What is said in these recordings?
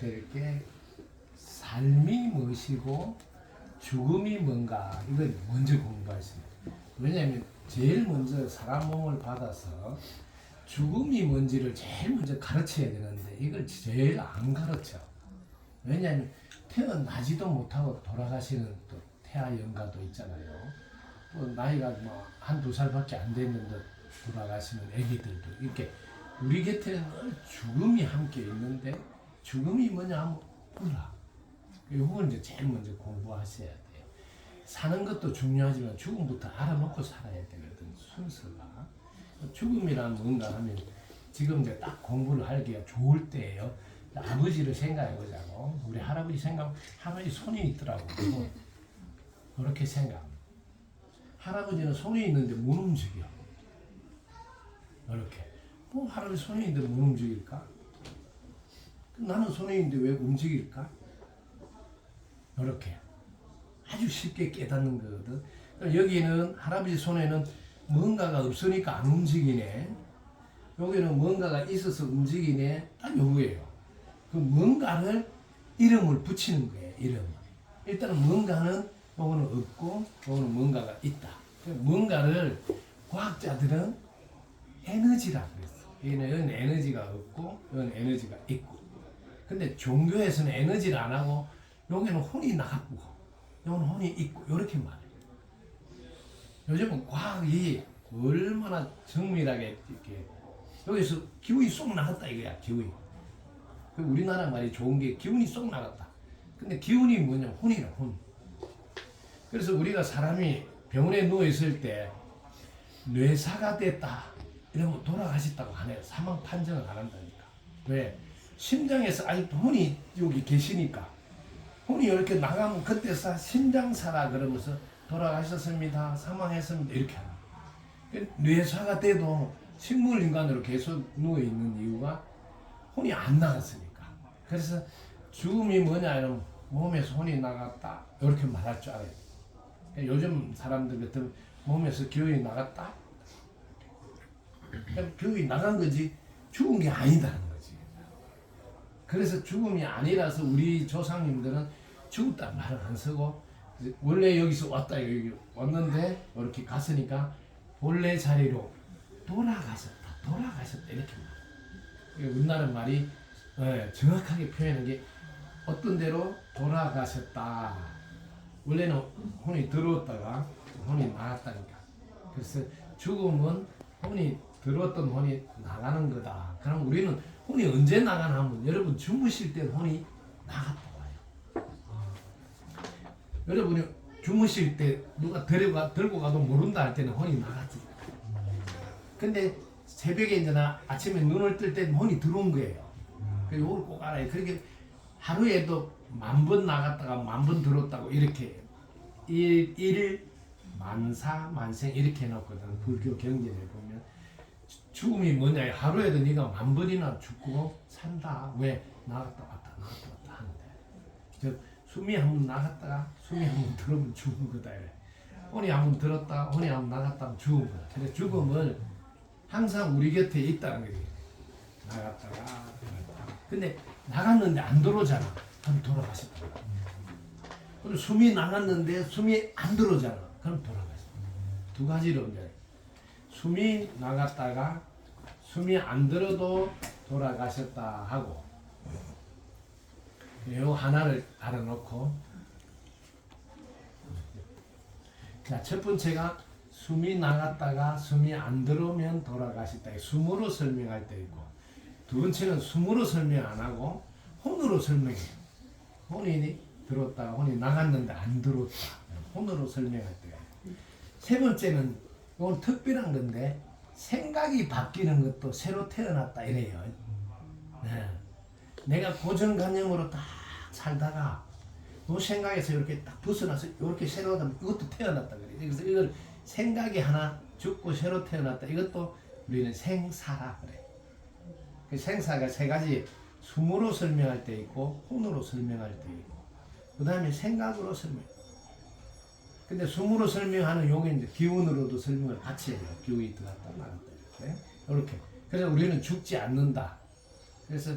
될 게 삶이 무엇이고 죽음이 뭔가 이걸 먼저 거예요. 왜냐하면 제일 먼저 사람 몸을 받아서 죽음이 뭔지를 제일 먼저 가르쳐야 되는데 이걸 제일 안 가르쳐. 왜냐하면 태어나지도 못하고 돌아가시는 또 태아 연가도 있잖아요. 또 나이가 뭐 한 두 살밖에 안 됐는데 돌아가시는 아기들도 이렇게 우리 곁에는 늘 죽음이 함께 있는데 죽음이 뭐냐 하면 몰라. 이걸 이제 제일 먼저 공부하셔야 돼요. 사는 것도 중요하지만 죽음부터 알아놓고 살아야 되거든 순서가. 죽음이란 뭔가 하면 지금 이제 딱 공부를 하기가 좋을 때예요. 아버지를 생각해 보자고. 우리 할아버지 생각, 할아버지 손이 있더라고. 그렇게 생각. 할아버지는 손이 있는데 못 움직여. 이렇게. 뭐 할아버지 손이 있는데 못 움직일까? 나는 있는데 왜 움직일까? 이렇게. 아주 쉽게 깨닫는 거거든. 그러니까 여기는 할아버지 손에는 뭔가가 없으니까 안 움직이네. 여기는 뭔가가 있어서 움직이네. 딱 요거예요. 그 뭔가를 이름을 붙이는 거예요. 이름. 일단은 뭔가는 요거는 없고 요거는 뭔가가 있다. 그 뭔가를 과학자들은 에너지라 그랬어. 얘는 에너지가 없고 이건 에너지가 있고. 근데 종교에서는 에너지를 안 하고 여기는 혼이 나갔고 여기는 혼이 있고 이렇게 말해요. 요즘은 과학이 얼마나 정밀하게 이렇게 여기서 기운이 쏙 나갔다 이거야 기운이. 그 우리나라 말이 좋은 게 기운이 쏙 나갔다. 근데 기운이 뭐냐 혼이라 혼. 그래서 우리가 사람이 병원에 누워 있을 때 뇌사가 됐다 이러면 돌아가셨다고 하네요. 사망 판정을 안 한다니까. 왜? 심장에서 아직도 혼이 여기 계시니까 혼이 이렇게 나가면 그때서 심장사라 그러면서 돌아가셨습니다. 사망했습니다. 이렇게 하는 거예요. 뇌사가 돼도 식물인간으로 계속 누워 있는 이유가 혼이 안 나갔으니까. 그래서 죽음이 뭐냐 이러면 몸에서 혼이 나갔다 이렇게 말할 줄 알아요. 그러니까 요즘 사람들 같은 몸에서 기운이 나갔다. 기운이 나간 거지 죽은 게 아니다는 거지. 그래서 죽음이 아니라서 우리 조상님들은 죽었다 말을 안 쓰고 원래 여기서 왔다 여기 왔는데 이렇게 갔으니까 본래 자리로 돌아가셨다 돌아가셨다 이렇게 말해요. 우리나라 말이 예, 정확하게 표현한 게 어떤 대로 돌아가셨다. 원래는 혼이 들어왔다가 혼이 나갔다니까. 그래서 죽음은 혼이 들어왔던 혼이 나가는 거다. 그럼 우리는 혼이 언제 나가나 하면 여러분 주무실 때 혼이 나갔다 와요. 여러분이 주무실 때 누가 데려가 들고 가도 모른다 할 때는 혼이 나갔지. 근데 새벽에 이제나 아침에 눈을 뜰 때 혼이 들어온 거예요. 그 요걸 꼭 알아요. 그렇게 하루에도 만 번 나갔다가 만 번 들었다고 이렇게 일, 일 만사 만생 이렇게 해놓거든. 불교 경전에 보면 죽음이 뭐냐 하루에도 네가 만 번이나 죽고 산다. 왜 나갔다 왔다 나갔다 왔다 하는데 즉 숨이 한 번 나갔다가 숨이 한 번 들어오면 죽은 거다. 이래. 혼이 한 번 들었다 혼이 한 번 나갔다 하면 죽은 거다. 그래서 죽음을 항상 우리 곁에 있다는 거지. 나갔다가. 근데 나갔는데 안 들어오잖아. 그럼 돌아가셨다. 그리고 숨이 나갔는데 숨이 안 들어오잖아. 그럼 돌아가셨다. 두 가지로 이제 숨이 나갔다가 숨이 안 들어도 돌아가셨다 하고 요 하나를 알아놓고 자 첫 번째가 숨이 나갔다가 숨이 안 들어오면 돌아가셨다. 숨으로 설명할 때 있고 두 번째는 숨으로 설명 안 하고 혼으로 설명해. 혼이 들었다, 혼이 나갔는데 안 들었다. 혼으로 설명할 때. 세 번째는 이건 특별한 건데 생각이 바뀌는 것도 새로 태어났다 이래요. 네. 내가 고정관념으로 딱 살다가 그 생각에서 이렇게 딱 벗어나서 이렇게 새로 하면 이것도 태어났다 그래. 그래서 이걸 생각이 하나 죽고 새로 태어났다. 이것도 우리는 생사라 그래. 그 생사가 세 가지 숨으로 설명할 때 있고 혼으로 설명할 때 있고 그 다음에 생각으로 설명. 근데 숨으로 설명하는 용은 이제 기운으로도 설명을 같이 해요. 기운이 들어갔다 나갔다 이렇게. 이렇게. 그래서 우리는 죽지 않는다. 그래서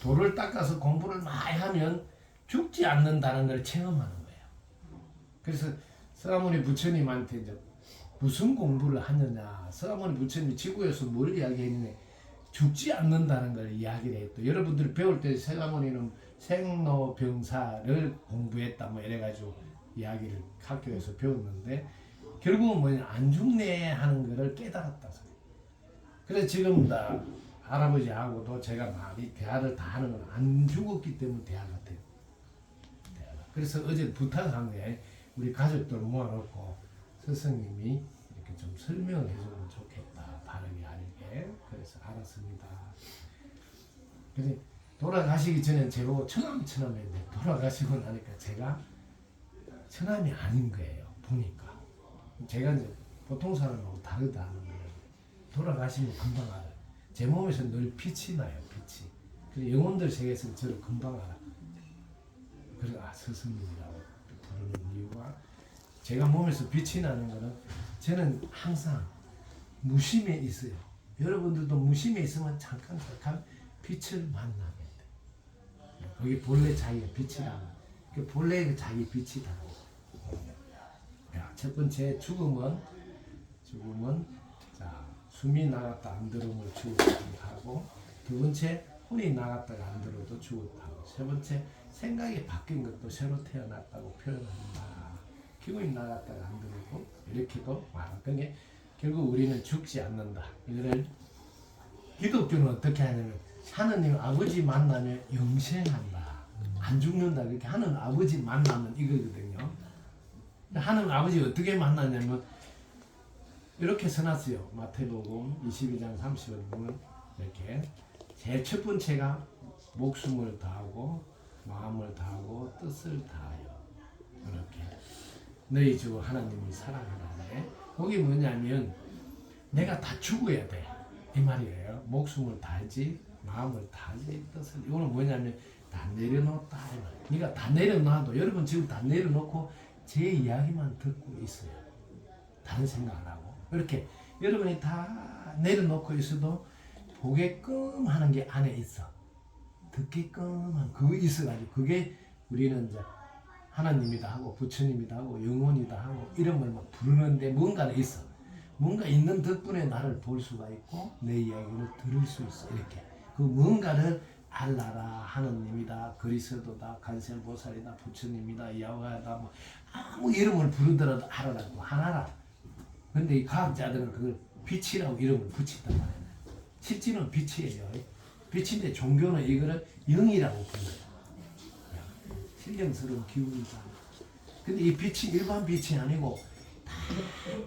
돌을 닦아서 공부를 많이 하면 죽지 않는다는 걸 체험하는 거예요. 그래서 서가모니 부처님한테 이제 무슨 공부를 하느냐 서가모니 부처님이 지구에서 뭘 이야기했느냐 죽지 않는다는 걸 이야기를 했또 여러분들 배울 때 서가모니는 생로병사를 공부했다 뭐 이래가지고 이야기를 학교에서 배웠는데 결국은 뭐냐 안 죽네 하는 거를 깨달았다. 그래서 지금 다 할아버지하고도 제가 많이 대화를 다 하는 건 안 죽었기 때문에 대화가 돼요. 대화가. 그래서 어제 부탁한 게 우리 가족들 모아놓고 스승님이 이렇게 좀 설명을 해주면 좋겠다. 바르게 알게. 그래서 알았습니다. 근데 돌아가시기 전에 제가 처남 처남인데 돌아가시고 나니까 제가 처남이 아닌 거예요. 보니까 제가 이제 보통 사람하고 다르다는 거예요. 돌아가시면 금방 알아요. 제 몸에서 늘 빛이 나요. 빛이. 그래서 영혼들 세계에서 저를 금방 알아. 그래서 아 스승님이라고 부르는 이유가 제가 몸에서 빛이 나는 거는 저는 항상 무심에 있어요. 여러분들도 무심에 있으면 잠깐 잠깐 빛을 만나게 돼. 거기 본래 자기가 빛이라고. 그 본래 그 자기 빛이라고. 야, 첫 번째 죽음은 죽음은 자 숨이 나갔다 안 들어오면 죽었다고 두 번째 혼이 나갔다가 안 들어도 죽었다고 세 번째 생각이 바뀐 것도 새로 태어났다고 표현한다. 기운이 나갔다가 안 들어오고 이렇게도 말하던 게 결국 우리는 죽지 않는다. 이거를 기독교는 어떻게 하냐면 하느님 아버지 만나면 영생한다. 안 죽는다. 그렇게 하는 아버지 만나면 이거거든요. 하는 아버지 어떻게 만나냐면 이렇게 써놨어요. 마태복음 22장 30절 보면 이렇게 제일 첫 번째가 목숨을 다하고 마음을 다하고 뜻을 다하여 이렇게 너희 주 하나님을 사랑하라네. 거기 뭐냐면 내가 다 죽어야 돼. 이 말이에요. 목숨을 다하지 마음을 다하지 뜻을 이거는 뭐냐면 다 내려놓다. 네가 다 내려놔도 여러분 지금 다 내려놓고 제 이야기만 듣고 있어요. 다른 생각 안 하고. 이렇게 여러분이 다 내려놓고 있어도 보게끔 하는 게 안에 있어. 듣게끔 한 그거 있어가지고 그게 우리는 이제 하나님이다 하고 부처님이다 하고 영혼이다 하고 이름을 막 부르는데 뭔가는 있어. 뭔가 있는 덕분에 나를 볼 수가 있고 내 이야기를 들을 수 있어 이렇게. 그 뭔가를 알라라. 하느님이다. 그리스도다. 간세보살이다. 부처님이다. 야와다. 뭐 아무 이름을 부르더라도 알아라고 하나라 근데 이 과학자들은 그걸 빛이라고 이름을 붙인단 말이야 실제는 빛이에요 빛인데 종교는 이거를 영이라고 불러요 신령스러운 기운이다 근데 이 빛이 일반 빛이 아니고 다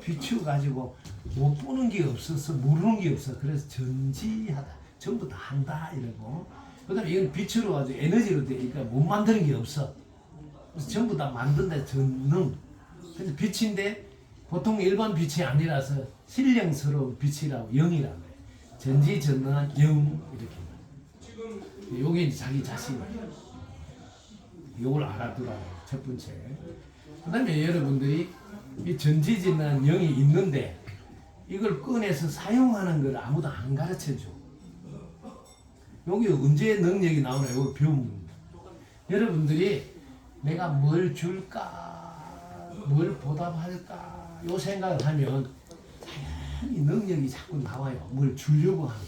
비추어 가지고 못 보는 게 없어서 모르는 게 없어. 그래서 전지하다. 전부 다 한다 이러고. 그다음에 이건 빛으로 가지고 에너지로 되니까 못 만드는 게 없어. 그래서 전부 다 만든다 전능. 그래서 빛인데 보통 일반 빛이 아니라서 신령스러운 빛이라고 영이라고 해. 전지전능한 영 이렇게. 요게 이제 자기 자신. 요걸 알아두라고 첫 번째. 그다음에 여러분들이 이 전지전능한 영이 있는데 이걸 꺼내서 사용하는 걸 아무도 안 가르쳐 줘. 여기 언제 능력이 나오나 이걸 배우면 여러분들이 내가 뭘 줄까 뭘 보답할까 요 생각을 하면 당연히 능력이 자꾸 나와요. 뭘 주려고 하는.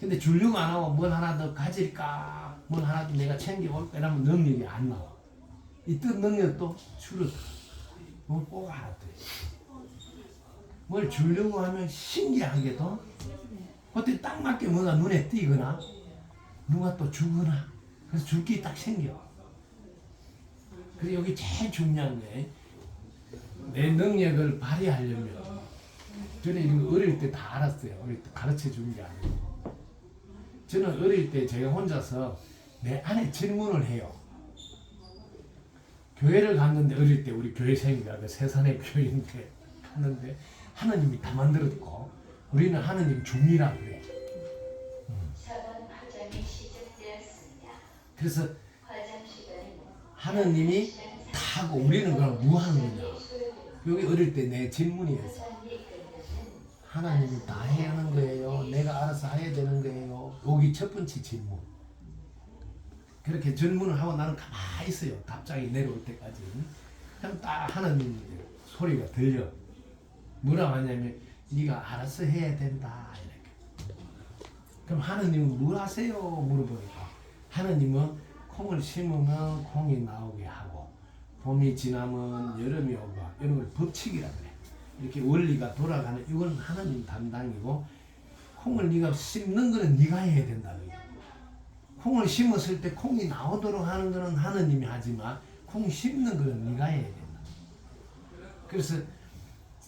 근데 주려고 안 하고 뭘 하나 더 가질까 뭘 하나 더 내가 챙겨올까 이러면 능력이 안 나와. 이 뜻 능력도 줄어들어. 뭘꼭 알아둬. 뭘 주려고 하면 신기하게도 그때 딱 맞게 뭐가 눈에 띄거나 누가 또 주거나 그래서 줄 게 딱 생겨. 그래서 여기 제일 중요한 게 내 능력을 발휘하려면 저는 이거 어릴 때 다 알았어요. 어릴 때 가르쳐 준 게 아니고. 저는 어릴 때 제가 혼자서 내 안에 질문을 해요. 교회를 갔는데 어릴 때 우리 교회생이가 그 세산의 교회인데 갔는데 하나님이 다 만들었고 우리는 하나님 중이라고 그래. 시작되었습니다. 그래서 하나님이 다 하고 우리는 그냥 무하는 거냐. 여기 어릴 때 내 질문이었어. 하나님이 다 해야 하는 거예요. 내가 알아서 해야 되는 거예요. 여기 첫 번째 질문. 그렇게 질문을 하고 나는 가만히 있어요. 답장이 내려올 때까지. 그럼 딱 하나님 소리가 들려. 뭐라고 하냐면 네가 알아서 해야 된다 이렇게. 그럼 하나님은 뭘 하세요? 물어보니까 하나님은 콩을 심으면 콩이 나오게 하고 봄이 지나면 여름이 오고 이런 걸 법칙이라 그래. 이렇게 원리가 돌아가는 이건 하나님 담당이고 콩을 네가 심는 거는 네가 해야 된다. 콩을 심었을 때 콩이 나오도록 하는 거는 하나님이 하지만 콩 심는 거는 네가 해야 된다. 그래서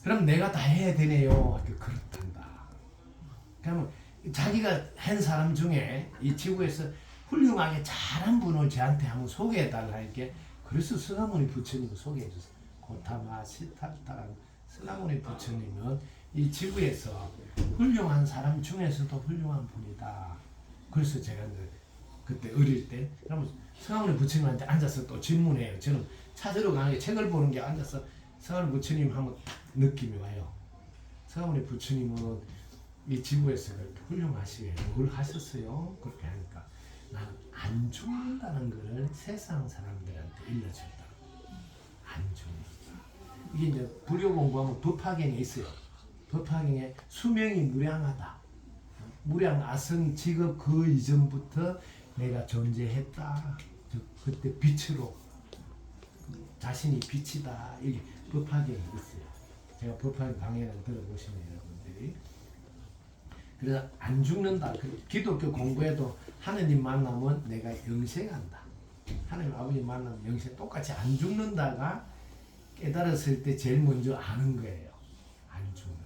그럼 내가 다 해야 되네요. 그렇단다. 그러면 자기가 한 사람 중에 이 지구에서 훌륭하게 잘한 분을 저한테 한번 소개해 달라니까 그래서 스가모니 부처님을 소개해 주세요. 고타마 시타타라는 스가모니 부처님은 이 지구에서 훌륭한 사람 중에서도 훌륭한 분이다. 그래서 제가 그때 어릴 때 그러면 스가모니 부처님한테 앉아서 또 질문해요. 저는 찾으러 가는 게 책을 보는 게 앉아서 스가모니 부처님 딱 느낌이 와요. 스가모니 부처님은 이 지구에서 훌륭하시게 뭘 하셨어요? 그렇게 하니까 안 죽는다는 것을 세상 사람들한테 일러준다. 안 죽는다. 이게 이제 불교 공부하면 법화경에 있어요. 법화경에 수명이 무량하다. 무량 아성 직업 그 이전부터 내가 존재했다. 저 그때 빛으로 자신이 빛이다. 이게 법화경에 있어요. 제가 법화경 강의를 들어보시면 여러분들이 그래서 안 죽는다. 그 기독교 공부에도 하느님 만나면 내가 영생한다. 하나님 아버지 만나면 영생 똑같이 안 죽는다가 깨달았을 때 제일 먼저 아는 거예요. 안 죽는다.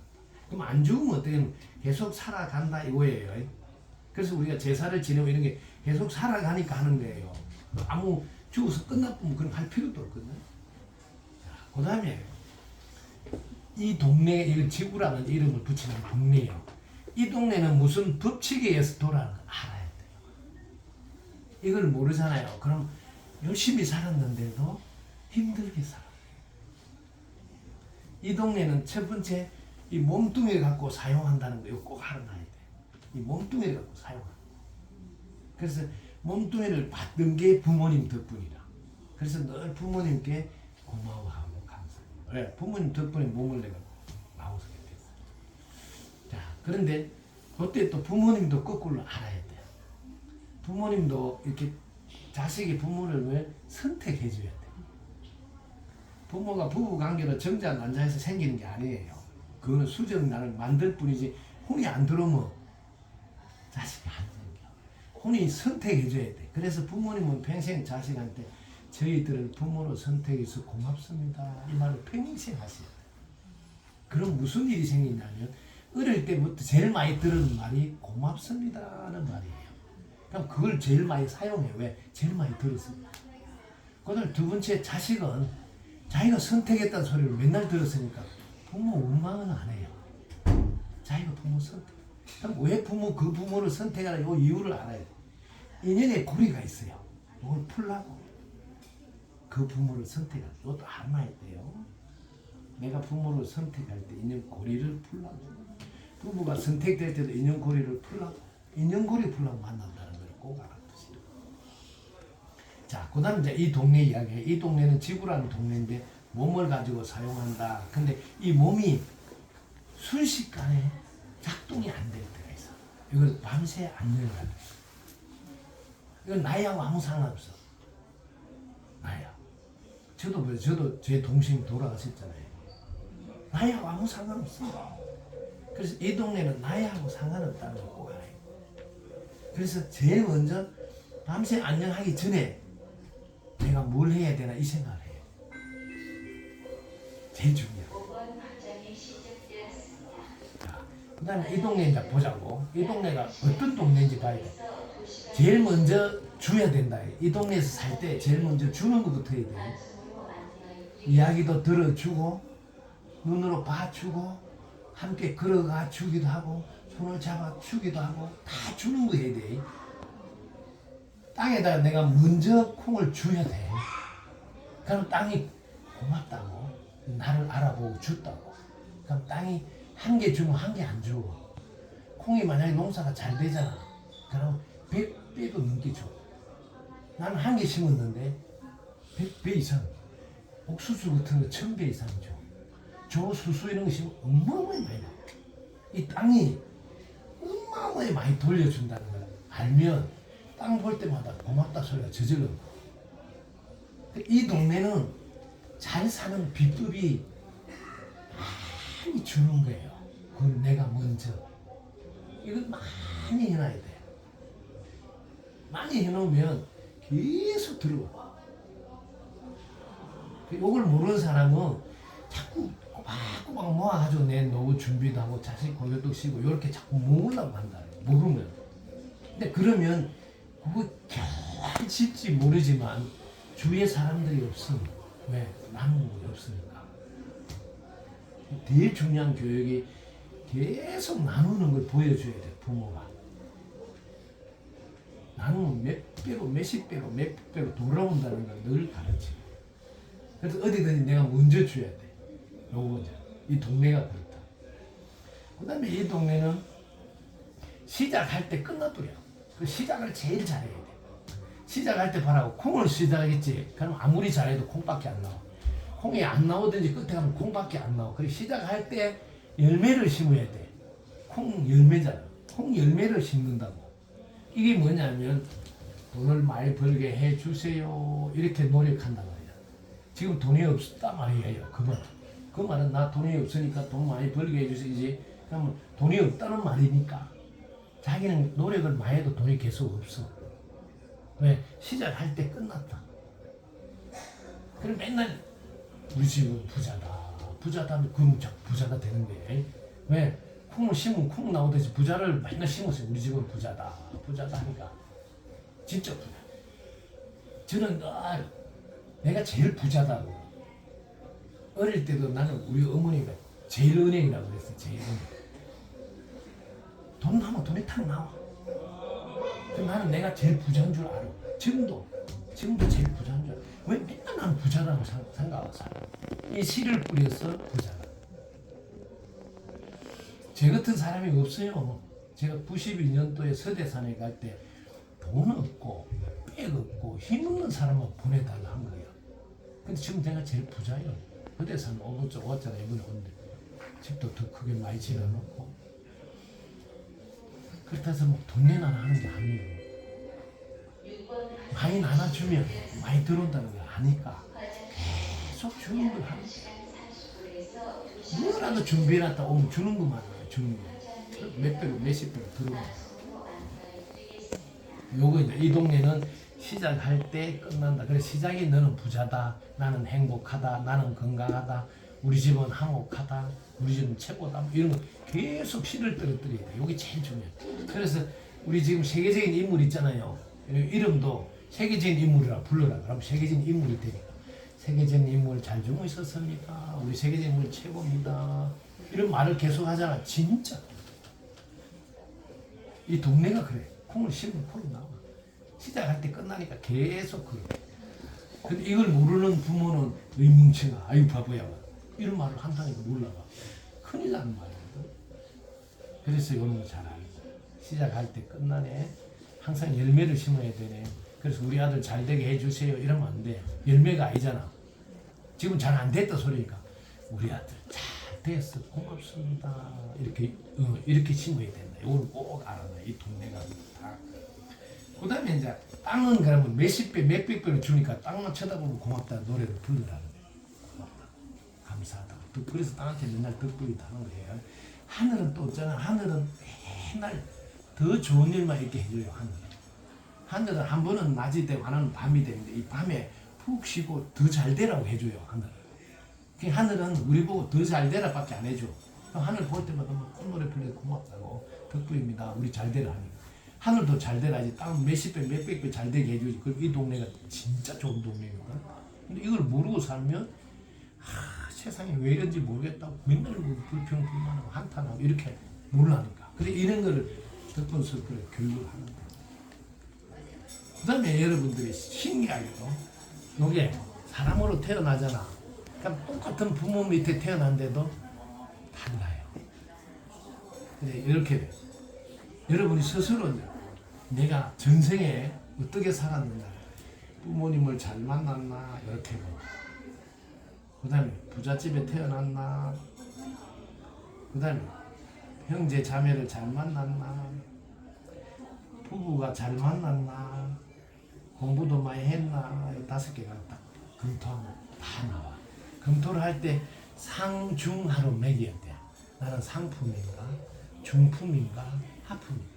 그럼 안 죽으면 어떻게 계속 살아간다 이거예요. 그래서 우리가 제사를 지내고 이런 게 계속 살아가니까 하는 거예요. 아무 죽어서 끝났으면 그럼 할 필요도 없거든요. 그 다음에 이 동네에 이 지구라는 이름을 붙이는 동네예요. 이 동네는 무슨 법칙에 의해서 돌아가는 걸 알아야 돼요. 이걸 모르잖아요. 그럼 열심히 살았는데도 힘들게 살아. 이 동네는 첫 번째 이 몸뚱이를 갖고 사용한다는 거 이거 꼭 알아놔야 돼. 이 몸뚱이를 갖고 사용한다. 그래서 몸뚱이를 받는 게 부모님 덕분이라. 그래서 늘 부모님께 고마워하고 감사해요. 왜? 부모님 덕분에 몸을 내가 그런데 그때 또 부모님도 거꾸로 알아야 돼요. 부모님도 이렇게 자식이 부모를 왜 선택해 줘야 돼. 부모가 부부 관계로 정자 난자에서 생기는 게 아니에요. 그거는 수정란을 만들 뿐이지 혼이 안 들어오면 자식이 안 생겨. 혼이 선택해 줘야 돼. 그래서 부모님은 평생 자식한테 저희들을 부모로 선택해서 고맙습니다. 이 말을 평생 돼. 그럼 무슨 일이 생기냐면 어릴 때부터 제일 많이 들은 말이 고맙습니다는 말이에요. 그럼 그걸 제일 많이 사용해. 왜? 제일 많이 들었습니다. 그다음 두 번째 자식은 자기가 선택했다는 소리를 맨날 들었으니까 부모 원망은 안 해요. 자기가 부모 선택. 그럼 왜 부모 그 부모를 선택하나 요 이유를 알아야 돼. 인연의 고리가 있어요. 이걸 풀라고. 그 부모를 선택할 때 이것도 알아야 돼요. 내가 부모를 선택할 때 인연 고리를 풀라고. 부부가 선택될 때도 인연 고리를 풀라고. 인연 고리 풀라고 만난다는 걸 꼭 알아두시라. 자, 그 다음 이제 이 동네 이야기. 이 동네는 지구라는 동네인데 몸을 가지고 사용한다. 근데 이 몸이 순식간에 작동이 안 될 때가 있어. 이걸 밤새 안 열어야 돼. 이건 나이하고 아무 상관없어. 나이야. 저도 뭐 저도 제 동생이 돌아가셨잖아요. 나이하고 아무 상관없어. 그래서 이 동네는 나이하고 상관없다는 걸꼭 알아요. 그래서 제일 먼저 밤새 안녕하기 전에 내가 뭘 해야 되나 이 생각을 해요. 제일 중요해. 5번 확장이 시작되었습니다. 그 다음에 이 동네 이제 보자고. 이 동네가 어떤 동네인지 봐야 돼. 그래서 2시간 제일 먼저 줘야 된다. 이 동네에서 살 때 제일 먼저 주는 것부터 해야 돼. 이야기도 들어주고, 눈으로 봐주고, 함께 걸어가 주기도 하고, 손을 잡아 주기도 하고, 다 주는 거 해야 돼. 땅에다가 내가 먼저 콩을 줘야 돼. 그럼 땅이 고맙다고, 나를 알아보고 줬다고. 그럼 땅이 한 개 주면 한 개 안 줘. 콩이 만약에 농사가 잘 되잖아. 그럼 100배도 넘게 줘. 나는 한 개 심었는데 100배 이상. 옥수수 같은 거 1000배 이상 줘. 이런 거 심으면 어마어마하게 많이 나와. 이 땅이 어마어마하게 많이 돌려준다는 걸 알면 땅 볼 때마다 고맙다 소리가 저절로 이 동네는 잘 사는 비법이 많이 주는 거예요. 그걸 내가 먼저 이걸 많이 해놔야 돼. 많이 해놓으면 계속 들어와. 이걸 모르는 사람은 자꾸 꼬박꼬박 모아가지고 내 노후 준비도 하고 자식 고교도 시고 이렇게 자꾸 모으려고 한다. 모르면. 근데 그러면 그거 잘 질지 모르지만 주위에 사람들이 없으면 왜? 게 없으니까. 제일 중요한 교육이 계속 나누는 걸 보여줘야 돼 부모가. 나누면 몇 배로 몇십 배로 몇 배로 돌아온다는 걸 늘 가르쳐. 그래서 어디든지 내가 먼저 줘야 돼. 요거 이제 이 동네가 그렇다. 그 다음에 이 동네는 시작할 때 끝나버려. 그 시작을 제일 잘해야 돼. 시작할 때 봐라고 콩을 시작했지. 그럼 아무리 잘해도 콩밖에 안 나와. 콩이 안 나오든지 끝에 가면 콩밖에 안 나와. 그래 시작할 때 열매를 심어야 돼. 콩 열매잖아. 콩 열매를 심는다고. 이게 뭐냐면 돈을 많이 벌게 해 주세요. 이렇게 노력한단 말이야. 지금 돈이 없다 말이에요. 그 말. 그 말은 나 돈이 없으니까 돈 많이 벌게 해주세요지. 그러면 돈이 없다는 말이니까. 자기는 노력을 많이 해도 돈이 계속 없어. 왜? 시작할 때 끝났다. 그럼 맨날 우리 집은 부자다. 부자다 하면 그럼 부자가 되는 거예요. 왜? 콩을 심으면 콩 나오듯이 부자를 맨날 심었어요. 우리 집은 부자다. 부자다 하니까. 진짜 부자. 저는 늘 내가 제일 부자다고. 어릴 때도 나는 우리 어머니가 제일 은행이라고 그랬어. 제일 은행. 돈 나면 돈이 탁 나와. 나는 내가 제일 부자인 줄 알아. 지금도 지금도 제일 부자인 줄 알아. 왜 맨날 나는 부자라고 상- 생각하고 살아. 이 씨를 뿌려서 부자다. 제 같은 사람이 없어요. 제가 92년도에 서대산에 갈 때 돈 없고 빽 없고 힘 없는 사람만 보내달라 한 거예요. 근데 지금 내가 제일 부자예요. 오분 쪽 왔잖아 이번에 온데 집도 더 크게 많이 지어놓고 그렇다고 뭐돈 내나 하는 게 아니에요. 6번 많이 나눠주면 많이 들어온다는 걸 아니까 계속 주는 걸 하는 시간 30분에서 2시간 뭐라도 준비해놨다 오면 주는 것만 알아요, 주는 거. 몇 배로 몇십 배로 안내해드리겠습니다. 요거 이제 이 동네는 시작할 때 끝난다. 그래 시작이 너는 부자다. 나는 행복하다. 나는 건강하다. 우리 집은 화목하다. 우리 집은 최고다. 뭐 이런 거 계속 시를 떨어뜨려야 돼. 요게 제일 중요해. 그래서 우리 지금 세계적인 인물 있잖아요. 이름도 세계적인 인물이라 불러라. 그럼 세계적인 인물이 되니까. 세계적인 인물 잘 주무셨습니까? 우리 세계적인 인물 최고입니다. 이런 말을 계속 하잖아. 진짜. 이 동네가 그래. 콩을 심으면 콩이 나와. 시작할 때 끝나니까 계속 그래. 근데 이걸 모르는 부모는 의뭉치가 아유 바보야. 이런 말을 한다니까 몰라가. 큰일 나는 말이거든. 그래서 거잘 알고. 시작할 때 끝나네. 항상 열매를 심어야 되네. 그래서 우리 아들 잘 되게 해주세요. 이러면 안 돼. 열매가 아니잖아. 지금 잘 안 됐다 소리니까 우리 아들 잘 됐어. 고맙습니다. 이렇게 어, 이렇게 심어야 된다. 이걸 꼭 알아놔. 이 동네가 다. 그 다음에 이제 땅은 그러면 몇십 배, 몇백 배를 주니까 땅만 쳐다보면 고맙다 노래를 부르라는 거예요. 감사하다. 또 그래서 땅한테 맨날 덕분이다 하는 거예요. 하늘은 또 있잖아. 하늘은 맨날 더 좋은 일만 이렇게 해줘요. 하늘. 하늘은 한 번은 낮이 되고 하나는 밤이 되는데 이 밤에 푹 쉬고 더 잘 되라고 해줘요. 하늘은. 그 하늘은 우리 보고 더 잘 되라 밖에 안 해줘. 하늘 볼 때마다 막 콧노래 불려 고맙다고 덕분입니다. 우리 잘 되라 하니까. 하늘도 잘 되라지 땅 몇십 배 몇백 배 잘 되게 해주지. 그럼 이 동네가 진짜 좋은 동네거든. 근데 이걸 모르고 살면 하, 세상에 왜 이런지 모르겠다고 맨날 뭐 불평 불만하고 한탄하고 이렇게 몰라니까. 그래 이런 거를 그래 교육을 하는 거야. 그다음에 여러분들이 신기하게도 요게 사람으로 태어나잖아. 그럼 똑같은 부모 밑에 태어난데도 달라요. 근데 이렇게 돼. 여러분이 스스로 내가 전생에 어떻게 살았느냐 부모님을 잘 만났나 이렇게 보고 그 다음에 부잣집에 태어났나. 그 다음에 형제 자매를 잘 만났나. 부부가 잘 만났나. 공부도 많이 했나. 이 다섯 개가 딱 검토하면 다 나와. 검토를 할 때 상중하로 매겨야 돼. 나는 상품인가 중품인가 하품인가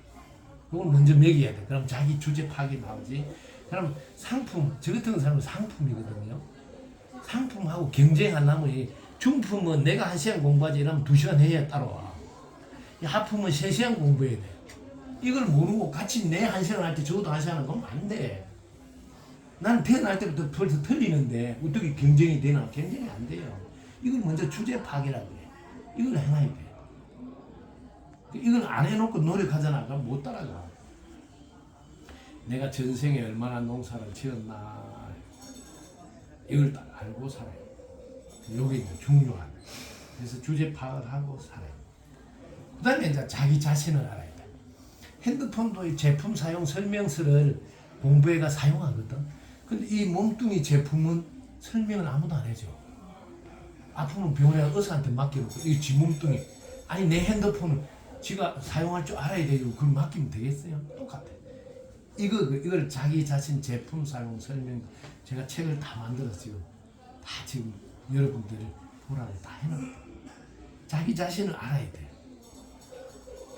그걸 먼저 매겨야 돼 그럼 자기 주제 파악이 나오지 그럼 상품 저 같은 사람은 상품이거든요 상품하고 경쟁하려면 이 중품은 내가 한 시간 공부하지 이러면 두 시간 해야 따라와 이 하품은 세 시간 공부해야 돼 이걸 모르고 같이 내 한 시간 할 때 저도 한 시간 건안 돼. 나는 태어날 때부터 벌써 틀리는데 어떻게 경쟁이 되나? 경쟁이 안 돼요. 이걸 먼저 주제 파악이라고 해. 이걸 해놔야 돼. 이걸 안 해놓고 노력하잖아. 그럼 못 따라가. 내가 전생에 얼마나 농사를 지었나. 이걸 딱 알고 살아요. 요게 이제 중요한. 그래서 주제 파악을 하고 살아요. 그 다음에 이제 자기 자신을 알아야 돼. 핸드폰도 이 제품 사용 설명서를 공부해가 사용하거든. 근데 이 몸뚱이 제품은 설명을 아무도 안 해줘. 아프면 병원에 가 의사한테 맡겨놓고 이지 몸뚱이 아니 내 핸드폰을 지가 사용할 줄 알아야 되고 그걸 맡기면 되겠어요? 똑같아. 이거 그- 이걸 자기 자신 제품 사용 설명 제가 책을 다 지금 다 지금 여러분들이 보라고 다 해놨다. 자기 자신을 알아야 돼.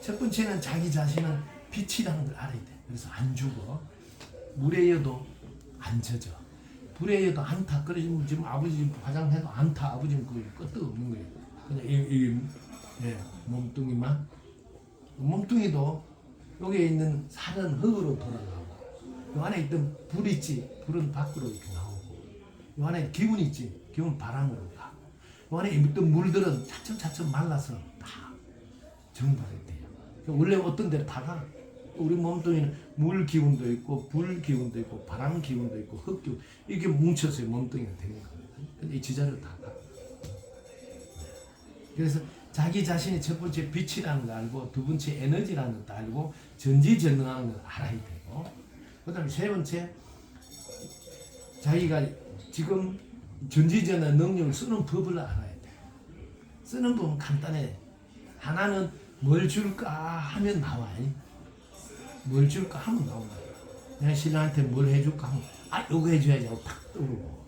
첫 번째는 자기 자신은 빛이라는 걸 알아야 돼. 그래서 안 죽어. 물에 여도 안 젖어. 불에 여도 안 타. 그러지면 지금 아버지 화장해도 안 타. 아버지는 그 끝도 없는 거예요. 그냥 이, 이 예, 몸뚱이만. 몸뚱이도 여기에 있는 살은 흙으로 돌아가고 요 안에 있던 불 있지. 불은 밖으로 이렇게 나오고 요 안에 기운 있지. 기운 바람으로 가. 요 안에 있던 물들은 차츰차츰 말라서 다 정발이 돼요. 원래 어떤 데로 다가 우리 몸뚱이는 물 기운도 있고 불 기운도 있고 바람 기운도 있고 흙 기운 이게 뭉쳐서 몸뚱이가 되는 거거든요. 근데 이 지자를 다 가. 그래서 자기 자신이 첫 번째 빛이라는 걸 알고 두 번째 에너지라는 것도 알고 전지전능하는 걸 알아야 되고 그 다음에 세 번째 자기가 지금 전지전능 능력을 쓰는 법을 알아야 돼. 쓰는 법은 간단해. 하나는 뭘 줄까 하면 나와. 뭘 줄까 하면 나온다. 내가 신랑한테 뭘 해줄까 하면 아 요거 해줘야지 하고 탁 떠오르고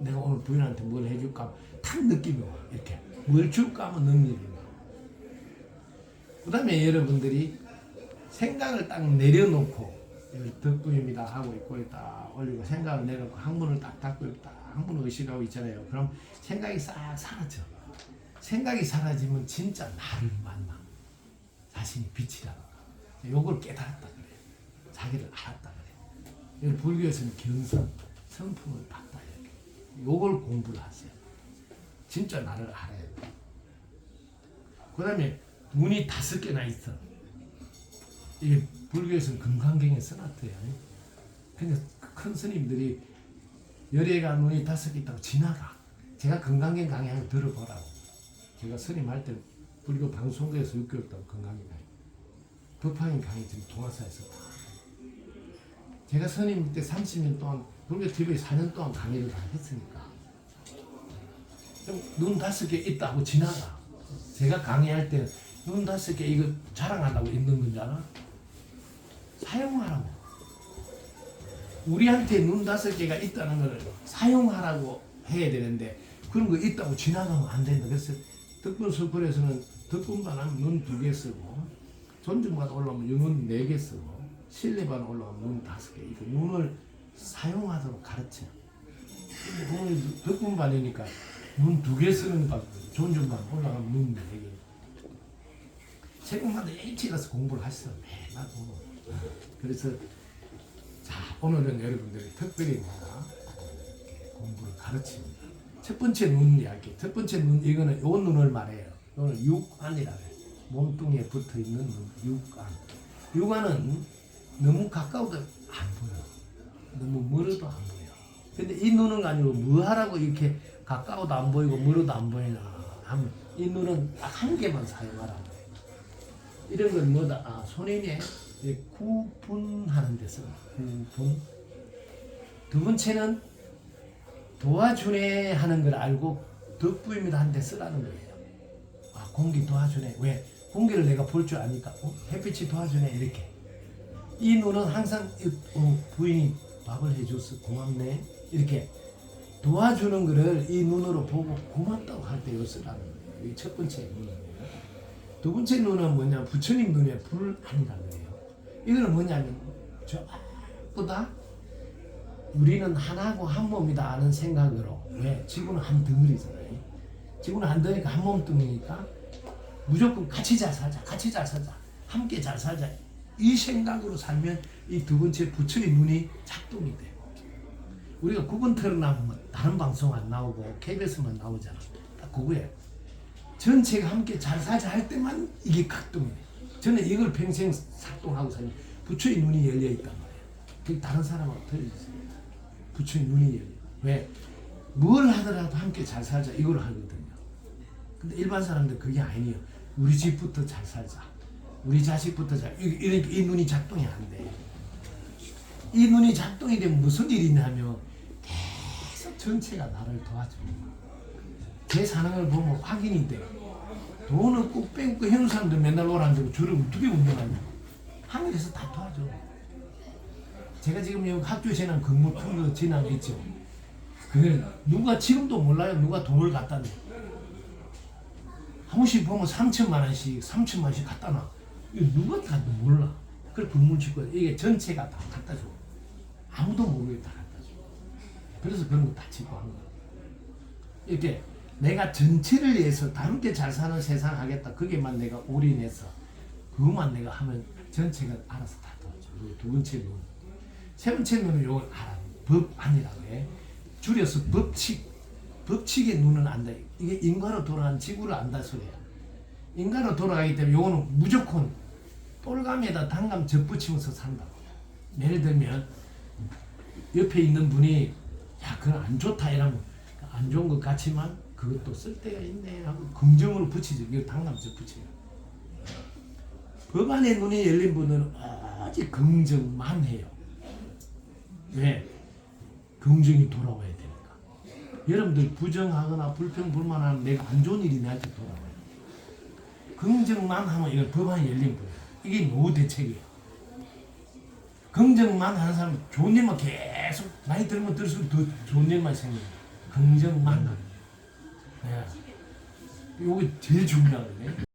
내가 오늘 부인한테 뭘 해줄까 하면 탁 느낌이 와. 이렇게 뭘 줄까 하면 능력이 나. 그 다음에 여러분들이 생각을 딱 내려놓고 덕분입니다 하고 있고 딱 올리고 생각을 내려놓고 항문을 딱 닫고 있다 항문을 의식하고 있잖아요. 그럼 생각이 싹 사라져. 생각이 사라지면 진짜 나를 만나. 자신이 빛이라는 거. 요걸 깨달았다 그래. 자기를 알았다 그래. 여기 불교에서는 견성 성품을 봤다 이렇게. 요걸 공부를 하세요. 진짜 나를 알아야 돼. 그 다음에 눈이 다섯 개나 있어. 이게 불교에서는 금강경에 써놨대요. 근데 큰 스님들이 열애가 눈이 다섯 개 있다고 지나가. 제가 금강경 강의 한번 들어보라고. 제가 스님 할 때 불교 방송국에서 6개월 동안 금강경 강의. 법화인 강의 지금 동화사에서 다. 제가 스님 때 30년 동안 불교 TV에 4년 동안 강의를 다 했으니까. 눈 다섯 개 있다고 지나가. 제가 강의할 때 눈 다섯 개 이거 자랑하려고 있는 알아? 사용하라고. 우리한테 눈 다섯 개가 있다는 걸 사용하라고 해야 되는데 그런 거 있다고 지나가면 안 된다. 그래서 덕분 서클에서는 덕분반 하면 눈 두 개 쓰고 존중반 올라오면 눈네 개 쓰고 신뢰반 올라오면 눈 다섯 개. 이거 눈을 사용하도록 가르쳐. 덕분반이니까 눈두개 쓰는 반, 존중반 올라가면 눈네 개. 세금마다 일찍 가서 공부를 하시어 매일 보고. 그래서 자 오늘은 여러분들이 특별히 내가 공부를 가르칩니다. 첫 번째 눈 이야기. 첫 번째 눈 이거는 요 눈을 말해요. 이거는 육안이라 해. 몸뚱이에 붙어 있는 눈, 육안. 육안은 너무 가까워도 안 보여. 너무 멀어도 안 보여. 근데 이 눈은 아니고 뭐 하라고 이렇게 가까워도 안 보이고 멀어도 안 보이나 하면 이 눈은 딱 한 개만 사용하라고. 이런 건 뭐다? 아, 손인에 구분하는 데서 구분. 두 번째는 도와주네 하는 걸 알고 덕부입니다 한 데 쓰라는 거예요. 아, 공기 도와주네. 왜? 공기를 내가 볼 줄 아니까 어? 햇빛이 도와주네 이렇게. 이 눈은 항상 이- 어, 부인이 밥을 해줘서 고맙네 이렇게 도와주는 거를 이 눈으로 보고 고맙다고 할때 쓰라는 거예요. 이 첫 번째 눈이에요. 두 번째 눈은 뭐냐 부처님 눈에 불 아니라는 거예요. 이거는 뭐냐면 저 앞보다 우리는 하나고 한 몸이다 하는 생각으로 왜 지구는 한 덩어리잖아요. 지구는 한 덩어리니까 한 몸뚱이니까 무조건 같이 잘 살자, 같이 잘 살자, 함께 잘 살자 이 생각으로 살면 이 두 번째 부처의 눈이 작동이 돼요. 우리가 구분 틀어나면 다른 방송 안 나오고 KBS만 나오잖아. 딱 그거예요. 전체가 함께 잘 살자 할 때만 이게 각동이 돼. 저는 이걸 평생 작동하고 사는 부처의 눈이 열려 있단 말이에요. 그게 다른 사람하고 틀리지. 부처의 눈이 열려. 왜? 뭘 하더라도 함께 잘 살자 이걸 하거든요. 근데 일반 사람들 그게 아니에요. 우리 집부터 잘 살자. 우리 자식부터 잘. 이, 이, 이 눈이 작동이 안 돼. 이 눈이 작동이 되면 무슨 일이 있냐면 계속 전체가 나를 도와줘. 제걸 보면 확인이 돼. 돈을 꼭 빼고 해놓은 사람들 맨날 오라는데 저를 어떻게 운영하냐. 하늘에서 다 도와줘. 제가 지금 여기 학교 재난 근무 푼거 지나겠죠. 그걸 누가 지금도 몰라요. 누가 돈을 갖다 내. 한 번씩 보면 3천만 원씩, 3천만 원씩 갖다 놔. 이거 누가 다 몰라. 그걸 근무 짓고 이게 전체가 다 갖다 줘. 아무도 모르게 다 갖다 줘. 그래서 그런 거 다 짓고 한 거야. 이렇게 내가 전체를 위해서 다 함께 잘 사는 세상 하겠다. 그게만 내가 올인해서 그것만 내가 하면 전체가 알아서 다 도와줘. 두 번째 눈. 세 번째 눈은 요걸 알아. 법 아니라고 해. 줄여서 법칙. 법칙의 눈은 안다. 이게 인간으로 돌아가는 지구를 안다 소리야. 인간으로 돌아가기 때문에 요거는 무조건 똘감에다 단감 접붙이면서 산다고. 예를 들면 옆에 있는 분이 야 그건 안 좋다 이러면 안 좋은 것 같지만 그것도 쓸데가 있네 하고 긍정으로 붙이죠. 이거 단감 접붙여요. 법안의 눈이 열린 분은 아주 긍정만 해요. 왜? 긍정이 돌아와야 되니까. 여러분들 부정하거나 불평 불만하면 내가 안 좋은 일이 나한테 돌아와요. 긍정만 하면 이걸 법안이 열린 거예요. 이게 노후 대책이에요. 긍정만 하는 사람은 좋은 일만 계속 나이 들면 들수록 더 좋은 일만 생겨요. 긍정만. 네. 요게 제일 중요한 거네.